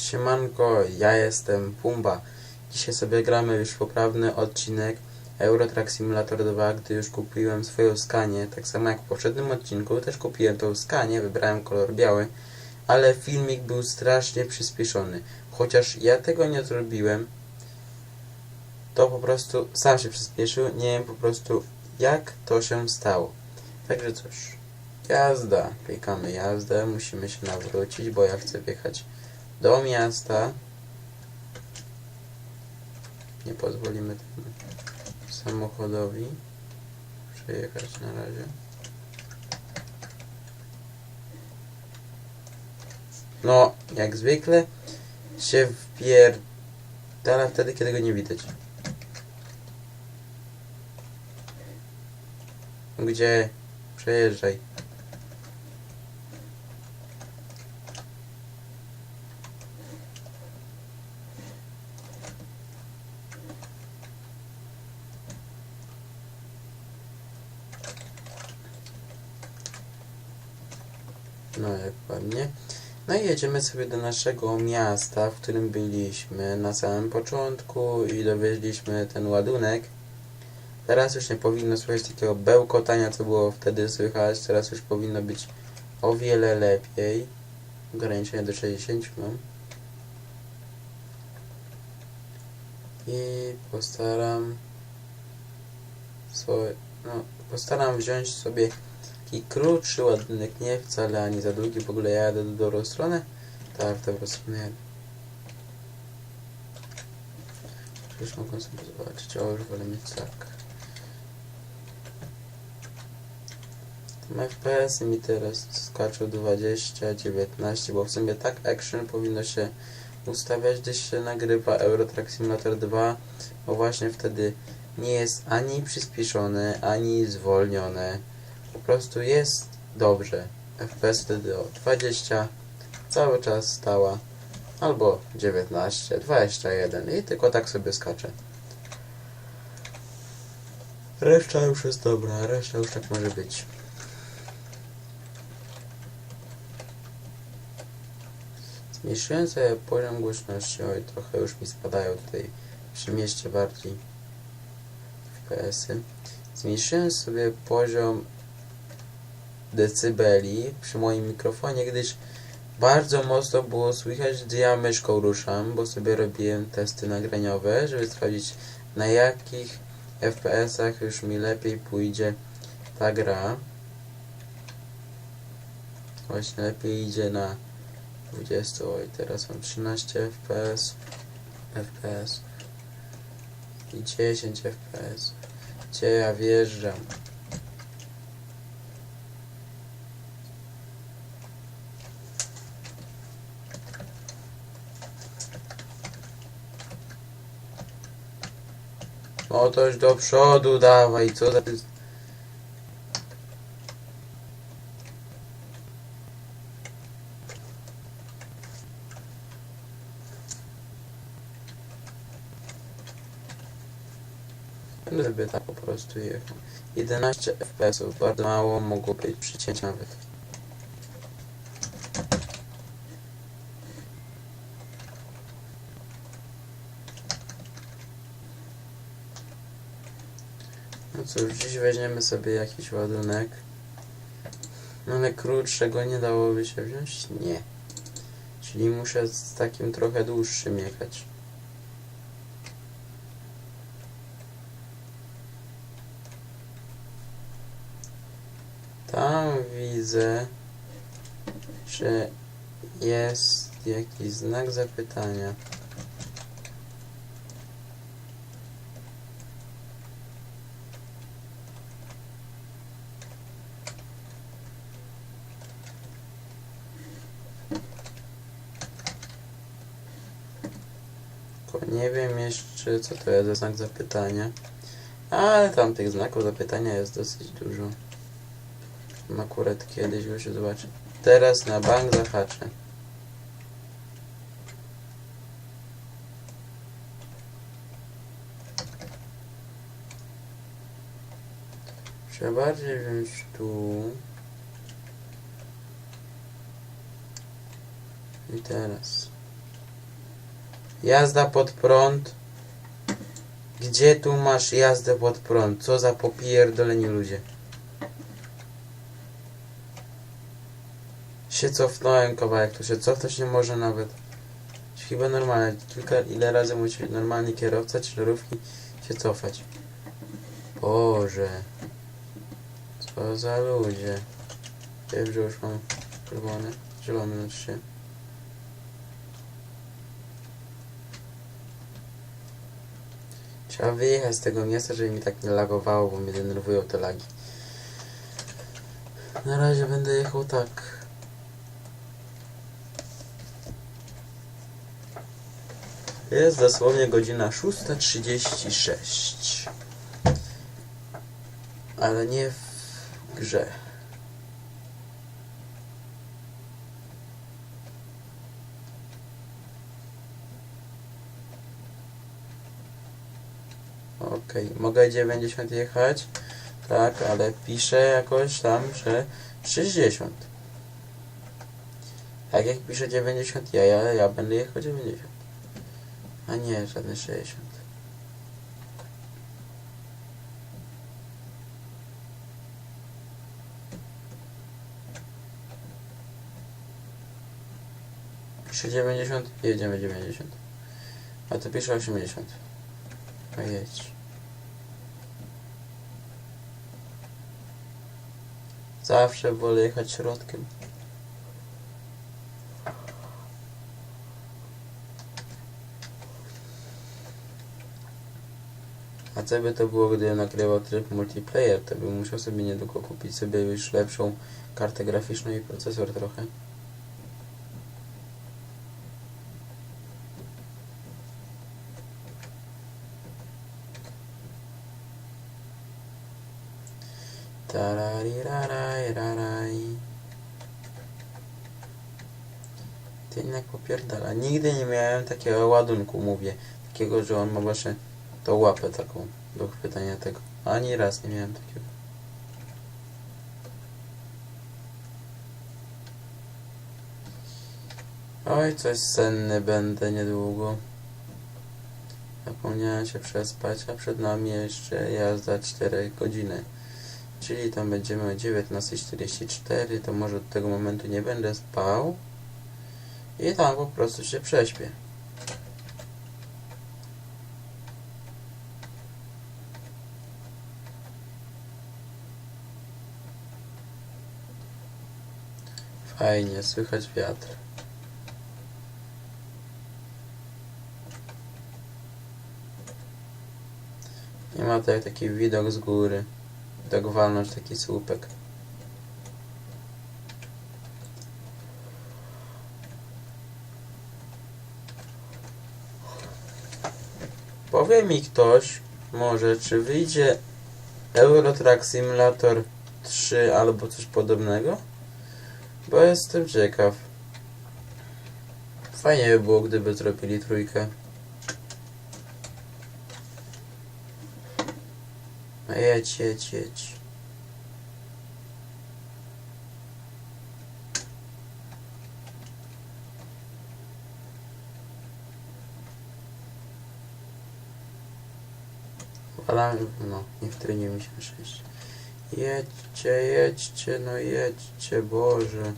Siemanko, ja jestem Pumba. Dzisiaj sobie gramy już poprawny odcinek Eurotrack Simulator 2, gdy już kupiłem swoją skanię. Tak samo jak w poprzednim odcinku też kupiłem tą skanię, wybrałem kolor biały, ale filmik był strasznie przyspieszony. Chociaż ja tego nie zrobiłem, to po prostu sam się przyspieszył. Nie wiem po prostu jak to się stało. Także cóż, jazda. Klikamy jazdę, musimy się nawrócić, bo ja chcę wjechać do miasta. Nie pozwolimy temu samochodowi przejechać na razie. No, jak zwykle się wpierdala wtedy, kiedy go nie widać. Gdzie? Przejeżdżaj. No No i jedziemy sobie do naszego miasta, w którym byliśmy na samym początku i dowieźliśmy ten ładunek. Teraz już nie powinno słychać takiego bełkotania, co było wtedy słychać. Teraz już powinno być o wiele lepiej. Ograniczenie do 60 mam. I postaram sobie, no, postaram wziąć sobie taki krótszy ładunek, nie wcale ani za długi, w ogóle ja jadę do dobrą stronę. Tak, w dobrą stronę jadę. Już mogę sobie zobaczyć, o już wolę mieć tak. Tam FPS mi teraz skaczą 20, 19, bo w sumie tak action powinno się ustawiać, gdy się nagrywa Eurotrack Simulator 2, bo właśnie wtedy nie jest ani przyspieszone, ani zwolnione. Prostu jest dobrze. FPS wtedy o 20 cały czas stała albo 19, 21 i tylko tak sobie skacze. Reszta już jest dobra, reszta już tak może być. Zmniejszyłem sobie poziom głośności, oj trochę już mi spadają tutaj przy mieście bardziej FPS-y. Zmniejszyłem sobie poziom decybeli przy moim mikrofonie, gdyż bardzo mocno było słychać, gdy ja myszką ruszam, bo sobie robiłem testy nagraniowe, żeby sprawdzić na jakich FPS-ach już mi lepiej pójdzie ta gra. Właśnie lepiej idzie na 20, oj teraz mam 13 FPS, FPS i 10 FPS. Gdzie ja wjeżdżam? No toś do przodu dawaj, co za... Sobie tak po prostu jechał. 11 FPS-ów, bardzo mało, mogło być przycięć cóż, dziś weźmiemy sobie jakiś ładunek. No ale krótszego nie dałoby się wziąć? Nie. Czyli muszę z takim trochę dłuższym jechać. Tam widzę, że jest jakiś znak zapytania. Nie wiem jeszcze, co to jest za znak zapytania. Ale tam tych znaków zapytania jest dosyć dużo. Akurat kiedyś już się zobaczę. Teraz na bank zahaczę. Trzeba bardziej wziąć tu. I teraz. Jazda pod prąd. Gdzie tu masz jazdę pod prąd? Co za popierdoleni ludzie. Się cofnąłem kawałek, tu się cofnąć nie może nawet. Chyba normalnie, kilka, ile razy musi normalny kierowca ciężarówki się cofać. Boże. Co za ludzie. Wiem, że już mam czerwony, zielony znaczy się. Trzeba wyjechać z tego miasta, żeby mi tak nie lagowało, bo mnie denerwują te lagi. Na razie będę jechał tak. Jest dosłownie godzina 6.36. Ale nie w grze. Okej, mogę 90 jechać, tak, ale piszę jakoś tam, że 60. Tak jak piszę 90, ja, ja, ja będę jechał 90. A nie, żadne 60. Pisze 90, jedziemy 90. A to pisze 80. A jedź. Zawsze wolę jechać środkiem. A co by to było, gdybym nagrywał tryb multiplayer, to bym musiał sobie niedługo kupić sobie już lepszą kartę graficzną i procesor trochę. Ty jednak popierdala. Nigdy nie miałem takiego ładunku, mówię. Takiego, że on ma właśnie tą łapę taką do chwytania tego. Ani raz nie miałem takiego. Oj, coś senny będę niedługo. Zapomniałem się przespać, a przed nami jeszcze jazda 4 godziny. Czyli tam będziemy o 19.44, to może od tego momentu nie będę spał. I tam po prostu się prześpię. Fajnie, słychać wiatr. Nie ma jak taki widok z góry. Tak walnąć taki słupek. Powie mi ktoś, może, czy wyjdzie Euro Truck Simulator 3 albo coś podobnego? Bo jestem ciekaw. Fajnie by było, gdyby zrobili trójkę. Jedź, jedź, jedź. Ale no, nie wtrynie mi się szczęście. Jedźcie, jedźcie, no jedźcie, Boże.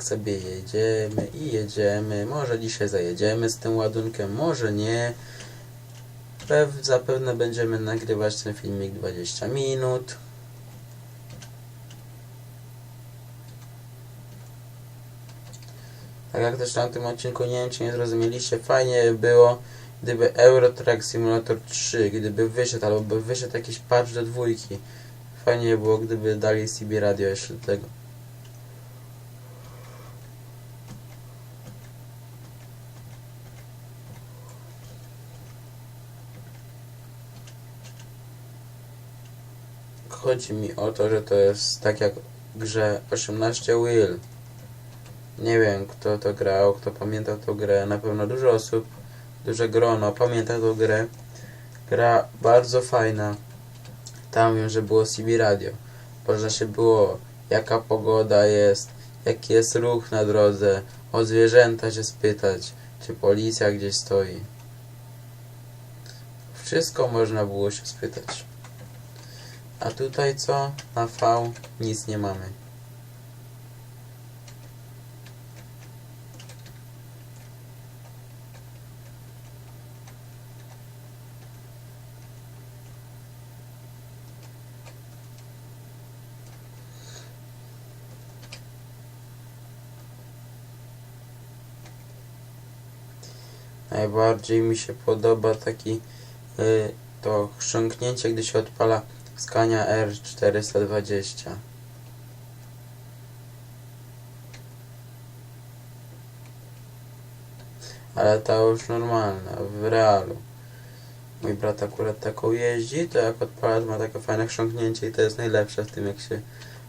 Tak sobie jedziemy i jedziemy. Może dzisiaj zajedziemy z tym ładunkiem, może nie. Pew, zapewne będziemy nagrywać ten filmik 20 minut. Tak jak też na tym odcinku, nie wiem czy nie zrozumieliście, fajnie by było, gdyby Euro Truck Simulator 3, gdyby wyszedł, albo by wyszedł jakiś patch do dwójki. Fajnie by było, gdyby dali CB Radio jeszcze do tego. Chodzi mi o to, że to jest tak jak w grze 18 Will. Nie wiem kto to grał, kto pamięta tą grę. Na pewno dużo osób, duże grono pamięta tą grę. Gra bardzo fajna. Tam wiem, że było CB Radio. Można się było jaka pogoda jest, jaki jest ruch na drodze, o zwierzęta się spytać, czy policja gdzieś stoi. Wszystko można było się spytać. A tutaj co? Na V nic nie mamy. Najbardziej mi się podoba taki y, to chrząknięcie, gdy się odpala Scania R420. Ale ta już normalna, w realu. Mój brat akurat taką jeździ, to jak odpala, ma takie fajne chrząknięcie i to jest najlepsze w tym, jak się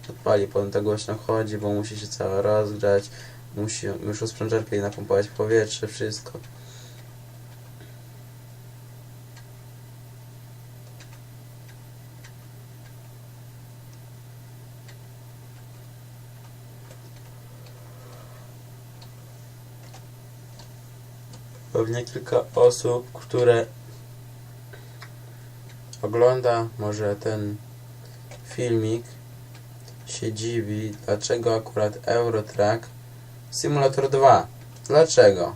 odpali. Potem to głośno chodzi, bo musi się cała rozgrzać, musi już sprężarkę i napompować powietrze, wszystko. Pewnie kilka osób, które ogląda może ten filmik, się dziwi, dlaczego akurat Eurotrack Simulator 2. Dlaczego?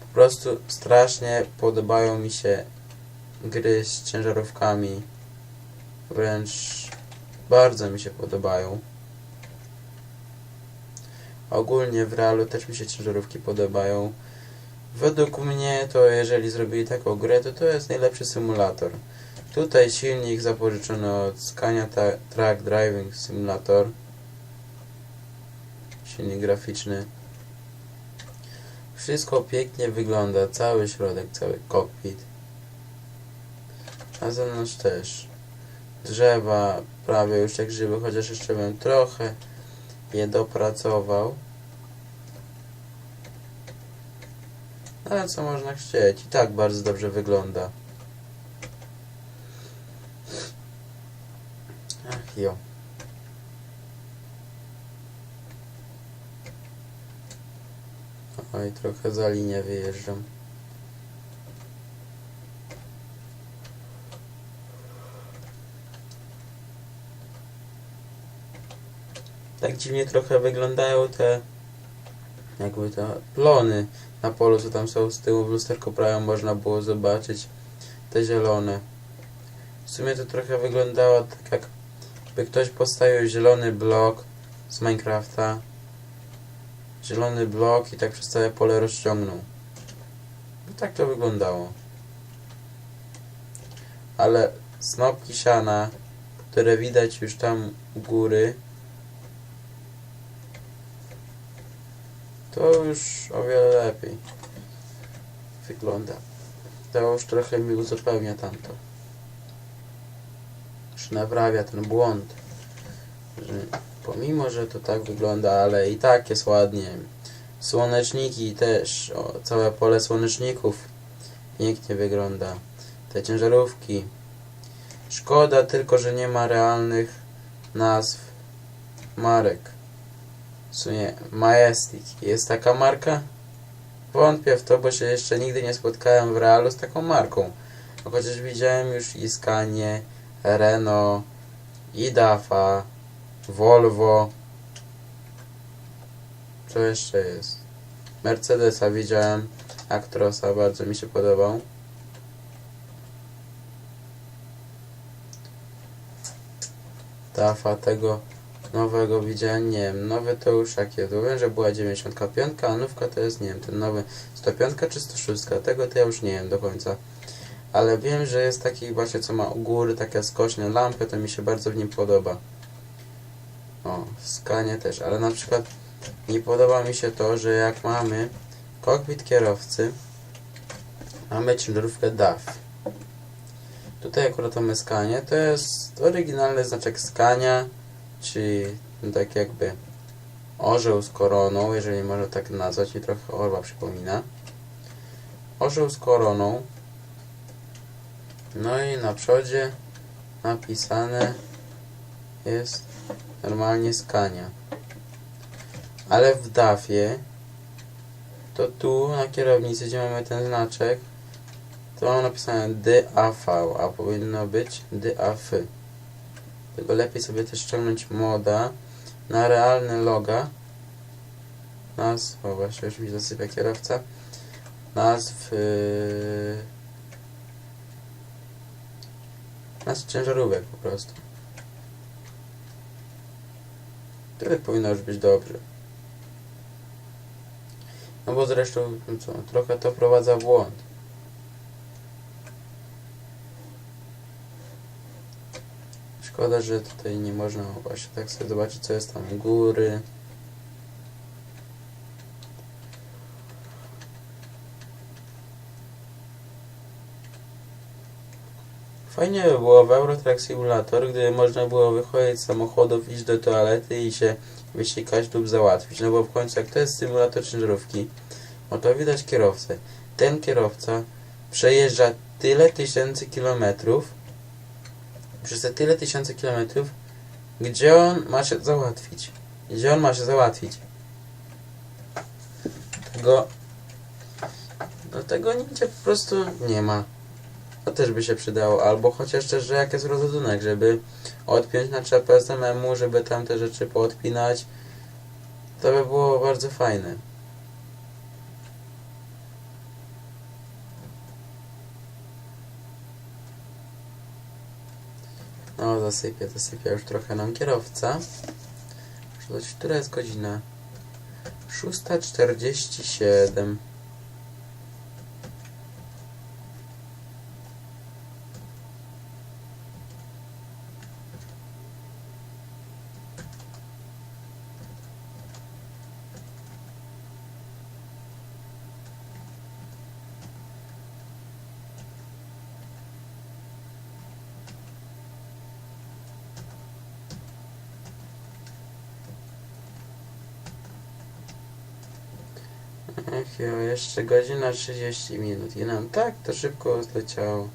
Po prostu strasznie podobają mi się gry z ciężarówkami. Wręcz bardzo mi się podobają. Ogólnie w realu też mi się ciężarówki podobają. Według mnie to jeżeli zrobili taką grę, to to jest najlepszy symulator. Tutaj silnik zapożyczony od Scania Track Driving Simulator. Silnik graficzny. Wszystko pięknie wygląda, cały środek, cały cockpit. Na zewnątrz też. Drzewa prawie już jak żywe, chociaż jeszcze bym trochę je dopracował. Ale co można chcieć? I tak bardzo dobrze wygląda. Ach jo. Oj, trochę za linię wyjeżdżam. Tak dziwnie trochę wyglądają te jakby te plony na polu, co tam są z tyłu w lusterku prawo można było zobaczyć te zielone. W sumie to trochę wyglądało tak jak by ktoś postawił zielony blok z Minecrafta. Zielony blok i tak przez całe pole rozciągnął. I tak to wyglądało. Ale snopki siana, które widać już tam u góry, to już o wiele lepiej wygląda. To już trochę mi uzupełnia tamto. Już naprawia ten błąd. Że pomimo, że to tak wygląda, ale i tak jest ładnie. Słoneczniki też, o, całe pole słoneczników pięknie wygląda. Te ciężarówki. Szkoda tylko, że nie ma realnych nazw marek. W sumie Majestic. Jest taka marka? Wątpię w to, bo się jeszcze nigdy nie spotkałem w realu z taką marką. No Chociaż widziałem już i Scanie, Renault, i Dafa, Volvo. Co jeszcze jest? Mercedesa widziałem, Actrosa bardzo mi się podobał. Dafa tego nowego widziałem, nie wiem, nowy to już jakie, to wiem, że była 95, a nówka to jest, nie wiem, ten nowy 105 czy 106, tego to ja już nie wiem do końca. Ale wiem, że jest taki właśnie, co ma u góry takie skośne lampy, to mi się bardzo w nim podoba. O, w skanie też, ale na przykład nie podoba mi się to, że jak mamy kokpit kierowcy, mamy ciężarówkę DAF. Tutaj akurat mamy skanie, to jest oryginalny znaczek skania, czyli tak jakby orzeł z koroną, jeżeli można tak nazwać, i trochę orła przypomina. Orzeł z koroną. No i na przodzie napisane jest normalnie skania. Ale w DAF-ie to tu na kierownicy, gdzie mamy ten znaczek, to mam napisane DAV, a powinno być DAF. Tylko lepiej sobie też ściągnąć moda na realne loga. Nazw, o właśnie już mi zasypia kierowca. Nazw yy, nazw ciężarówek po prostu. Tyle powinno już być dobrze. No bo zresztą no co, trochę to wprowadza w błąd Szkoda, że tutaj nie można właśnie tak sobie zobaczyć, co jest tam u góry. Fajnie by było w Eurotrack Simulator, gdyby można było wychodzić z samochodów, iść do toalety i się wysikać lub załatwić. No bo w końcu jak to jest symulator ciężarówki, no to widać kierowcę. Ten kierowca przejeżdża tyle tysięcy kilometrów, przez te tyle tysięcy kilometrów, gdzie on ma się załatwić? Gdzie on ma się załatwić? Tego... No tego nigdzie po prostu nie ma. To też by się przydało. Albo chociaż też, że jak jest rozładunek, żeby odpiąć na czepę samemu, żeby tam te rzeczy poodpinać. To by było bardzo fajne. No, zasypie, zasypia już trochę nam kierowca. Która jest godzina? 6.47. Ech, jo, jeszcze godzina 30 minut i nam tak to szybko zleciało.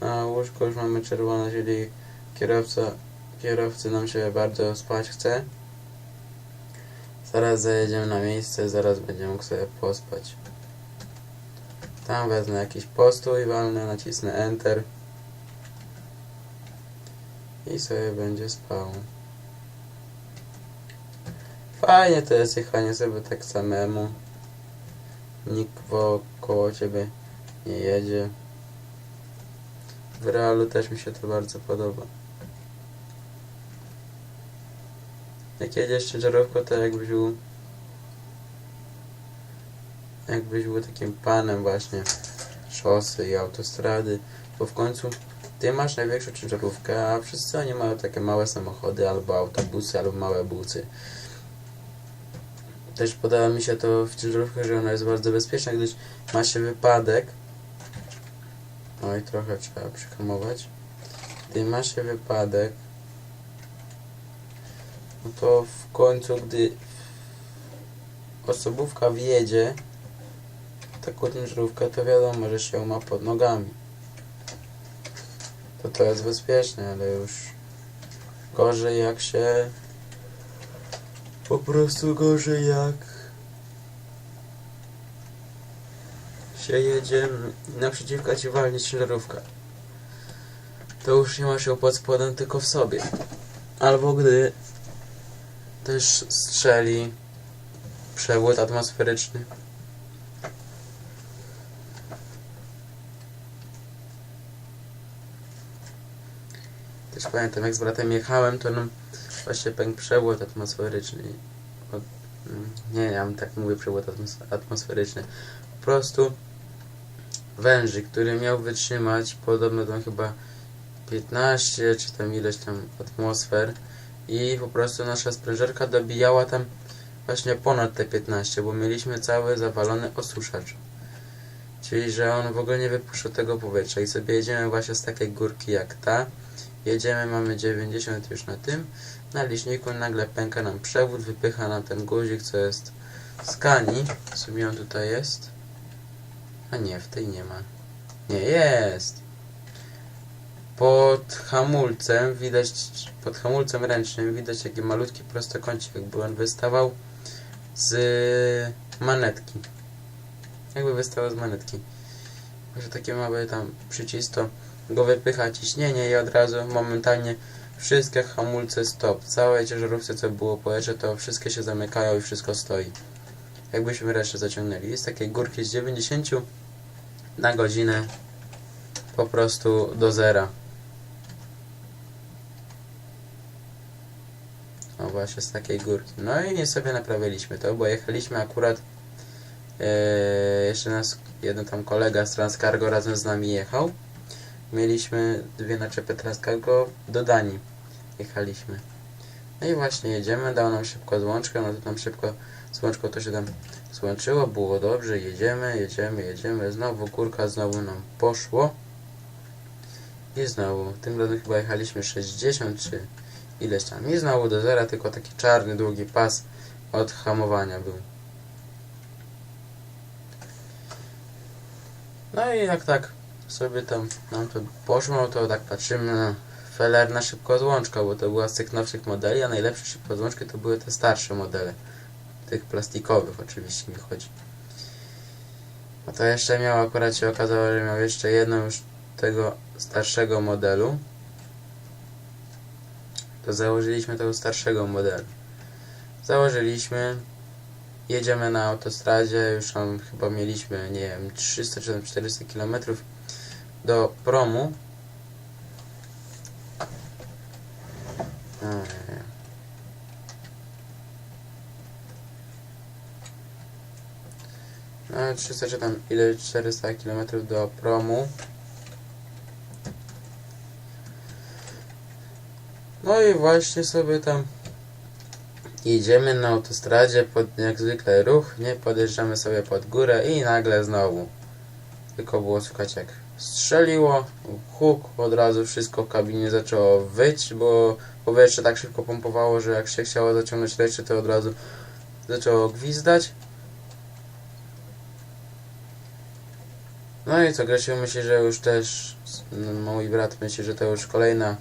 Na łóżko już mamy czerwone, czyli kierowca, kierowcy nam się bardzo spać chce. Zaraz zajedziemy na miejsce, zaraz będziemy mógł sobie pospać. Tam wezmę jakiś postój walny, nacisnę Enter. I sobie będzie spał. Fajnie to jest jechanie sobie tak samemu. Nikt wokoło ciebie nie jedzie. W realu też mi się to bardzo podoba. Jak jedziesz ciężarówką, to jakbyś był jakbyś był takim panem właśnie szosy i autostrady, bo w końcu ty masz największą ciężarówkę, a wszyscy oni mają takie małe samochody, albo autobusy, albo małe busy. Też podoba mi się to w ciężarówkach, że ona jest bardzo bezpieczna, gdyż ma się wypadek. Oj, trochę trzeba przyhamować. Gdy ma się wypadek, no to w końcu, gdy osobówka wjedzie taką ciężarówkę, to wiadomo, że się ma pod nogami. To to jest bezpieczne, ale już gorzej jak się po prostu gorzej jak się jedzie naprzeciwka ci walnie ciężarówka. To już nie ma się pod spodem, tylko w sobie. Albo gdy też strzeli przewód atmosferyczny. Też pamiętam jak z bratem jechałem, to nam właśnie pękł przewód atmosferyczny. Mm, nie, ja tak mówię przewód atmos atmosferyczny. Po prostu wężyk, który miał wytrzymać podobno tam chyba 15 czy tam ileś tam atmosfer i po prostu nasza sprężerka dobijała tam właśnie ponad te 15, bo mieliśmy cały zawalony osuszacz. Czyli, że on w ogóle nie wypuszczał tego powietrza i sobie jedziemy właśnie z takiej górki jak ta. Jedziemy, mamy 90 już na tym Na liczniku nagle pęka nam przewód, wypycha nam ten guzik, co jest z kani. W sumie on tutaj jest. A nie, w tej nie ma. Nie, jest! Pod hamulcem widać, pod hamulcem ręcznym widać taki malutki prostokącik, jakby on wystawał z manetki. Jakby wystawał z manetki. Może takie małe tam przycisk, to go wypycha ciśnienie i od razu momentalnie wszystkie hamulce stop. Całej ciężarówce co było po jeszcze, to wszystkie się zamykają i wszystko stoi. Jakbyśmy resztę zaciągnęli. Jest takie górki z 90 na godzinę po prostu do zera. O właśnie z takiej górki. No i nie sobie naprawiliśmy to, bo jechaliśmy akurat e, jeszcze nas jeden tam kolega z Transcargo razem z nami jechał. Mieliśmy dwie naczepy Transcargo do Danii. Jechaliśmy. No i właśnie jedziemy, dał nam szybko złączkę, no to tam szybko z łączką to się tam złączyło, było dobrze, jedziemy, jedziemy, jedziemy, znowu kurka, znowu nam poszło. I znowu, tym razem chyba jechaliśmy 60 czy ileś tam. I znowu do zera, tylko taki czarny, długi pas od hamowania był. No i jak tak sobie tam nam to poszło, to tak patrzymy na felerna szybkozłączka, bo to była z tych nowszych modeli, a najlepsze szybkozłączki to były te starsze modele. Tych plastikowych oczywiście mi chodzi. No to jeszcze miał, akurat się okazało, że miał jeszcze jedną już tego starszego modelu. To założyliśmy tego starszego modelu. Założyliśmy, jedziemy na autostradzie, już tam chyba mieliśmy, nie wiem, 300 czy tam 400 km do promu. 300 czy tam ile 400 km do promu. No i właśnie sobie tam jedziemy na autostradzie, pod, jak zwykle ruch, nie? Podjeżdżamy sobie pod górę i nagle znowu. Tylko było słychać jak strzeliło, huk, od razu wszystko w kabinie zaczęło wyć, bo powietrze tak szybko pompowało, że jak się chciało zaciągnąć ręce, to od razu zaczęło gwizdać. No i co, Grzesiu myśli, że już też no, mój brat myśli, że to już kolejna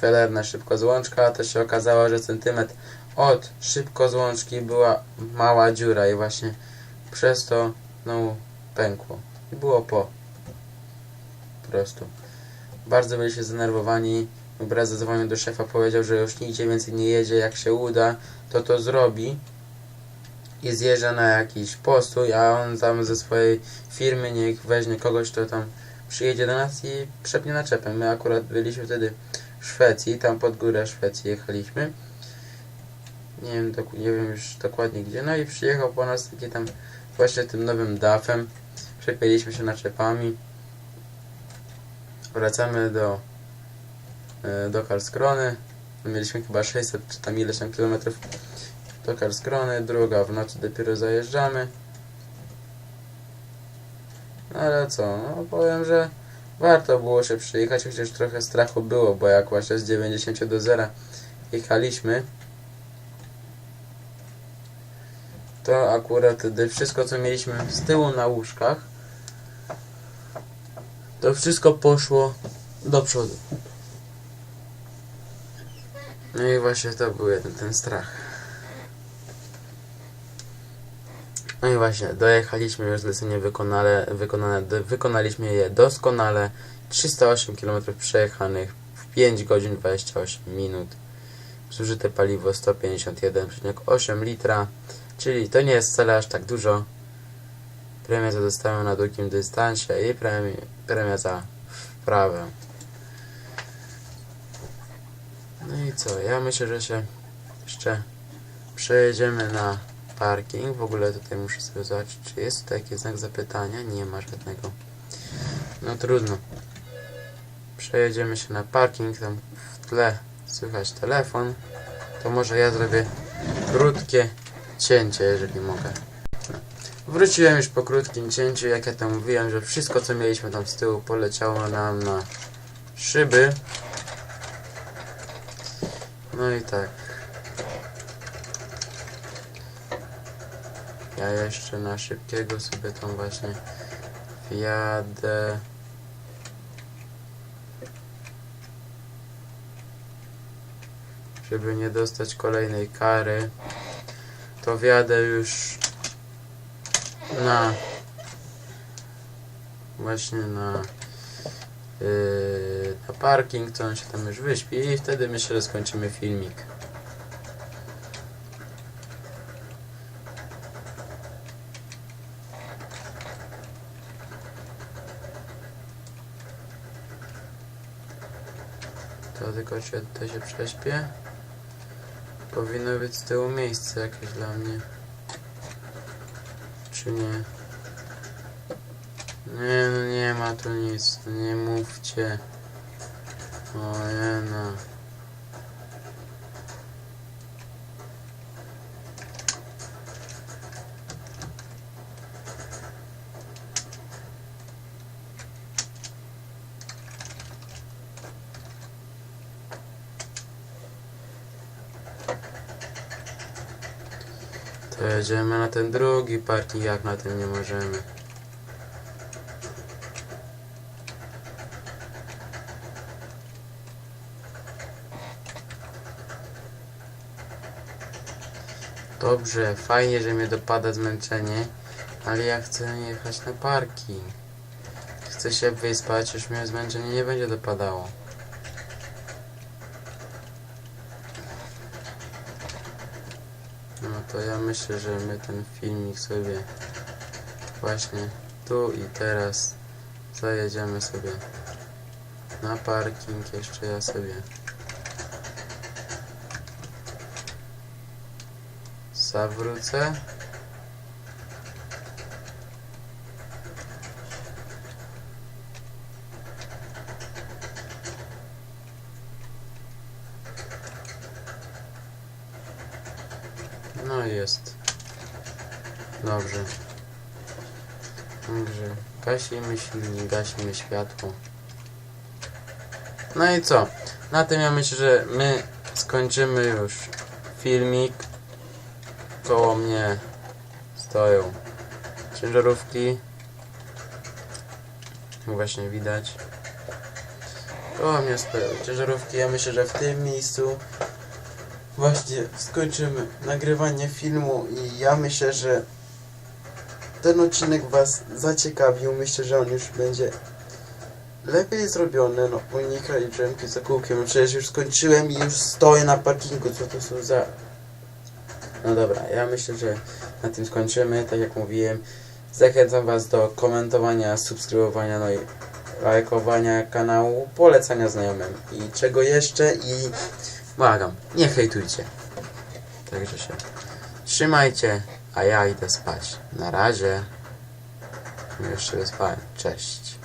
felerna szybkozłączka, a to się okazało, że centymetr od szybkozłączki była mała dziura i właśnie przez to no pękło. I było po. Po prostu. Bardzo byli się zdenerwowani. Mój brat zadzwonił do szefa, powiedział, że już nigdzie więcej nie jedzie, jak się uda, to to zrobi. I zjeżdża na jakiś postój, a on tam ze swojej firmy niech weźmie kogoś, kto tam przyjedzie do nas i przepnie naczepem. My akurat byliśmy wtedy w Szwecji, tam pod górę Szwecji jechaliśmy. Nie wiem, nie wiem już dokładnie gdzie. No i przyjechał po nas taki tam właśnie tym nowym DAF-em. Przepięliśmy się naczepami. Wracamy do e, do Karlskrony. Mieliśmy chyba 600 czy tam ileś tam kilometrów do Karlskrony. Druga w nocy dopiero zajeżdżamy. No ale co, no powiem, że warto było się przyjechać, chociaż trochę strachu było, bo jak właśnie z 90 do 0 jechaliśmy, to akurat wtedy wszystko co mieliśmy z tyłu na łóżkach, to wszystko poszło do przodu. No i właśnie to był jeden ten strach. No i właśnie, dojechaliśmy już zlecenie wykonane, wykonane, wykonaliśmy je doskonale. 308 km przejechanych w 5 godzin 28 minut. Zużyte paliwo 151,8 litra, czyli to nie jest wcale aż tak dużo. Premię za dostałem na długim dystansie i premię, premia za wprawę. No i co, ja myślę, że się jeszcze przejedziemy na parking. W ogóle tutaj muszę sobie zobaczyć, czy jest jakiś znak zapytania. Nie ma żadnego. No trudno. Przejedziemy się na parking. Tam w tle słychać telefon. To może ja zrobię krótkie cięcie, jeżeli mogę. Wróciłem już po krótkim cięciu. Jak ja tam mówiłem, że wszystko co mieliśmy tam z tyłu poleciało nam na szyby. No i tak. Ja jeszcze na szybkiego sobie tą właśnie wjadę. Żeby nie dostać kolejnej kary, to wjadę już na właśnie na yy, na parking, co on się tam już wyśpi i wtedy myślę, że skończymy filmik. To ja tutaj się prześpię? Powinno być z tyłu miejsce jakieś dla mnie. Czy nie? Nie, no nie ma tu nic, no nie mówcie. O jedziemy na ten drugi parking, jak na tym nie możemy. Dobrze, fajnie, że mnie dopada zmęczenie, ale ja chcę jechać na parking. Chcę się wyspać, już mnie zmęczenie nie będzie dopadało. No to ja myślę, że my ten filmik sobie właśnie tu i teraz zajedziemy sobie na parking. Jeszcze ja sobie zawrócę. No jest. Dobrze. Także gasimy gasimy światło. No i co? Na tym ja myślę, że my skończymy już filmik. Koło mnie stoją ciężarówki. Właśnie widać. Koło mnie stoją ciężarówki. Ja myślę, że w tym miejscu właśnie skończymy nagrywanie filmu i ja myślę, że ten odcinek Was zaciekawił. Myślę, że on już będzie lepiej zrobiony. No, unikaj drzemki za kółkiem. No, Przecież już skończyłem i już stoję na parkingu. Co to są za... No dobra, ja myślę, że na tym skończymy. Tak jak mówiłem, zachęcam Was do komentowania, subskrybowania, no i lajkowania kanału, polecania znajomym i czego jeszcze i błagam, nie hejtujcie. Także się trzymajcie, a ja idę spać. Na razie. Jeszcze wyspałem. Cześć.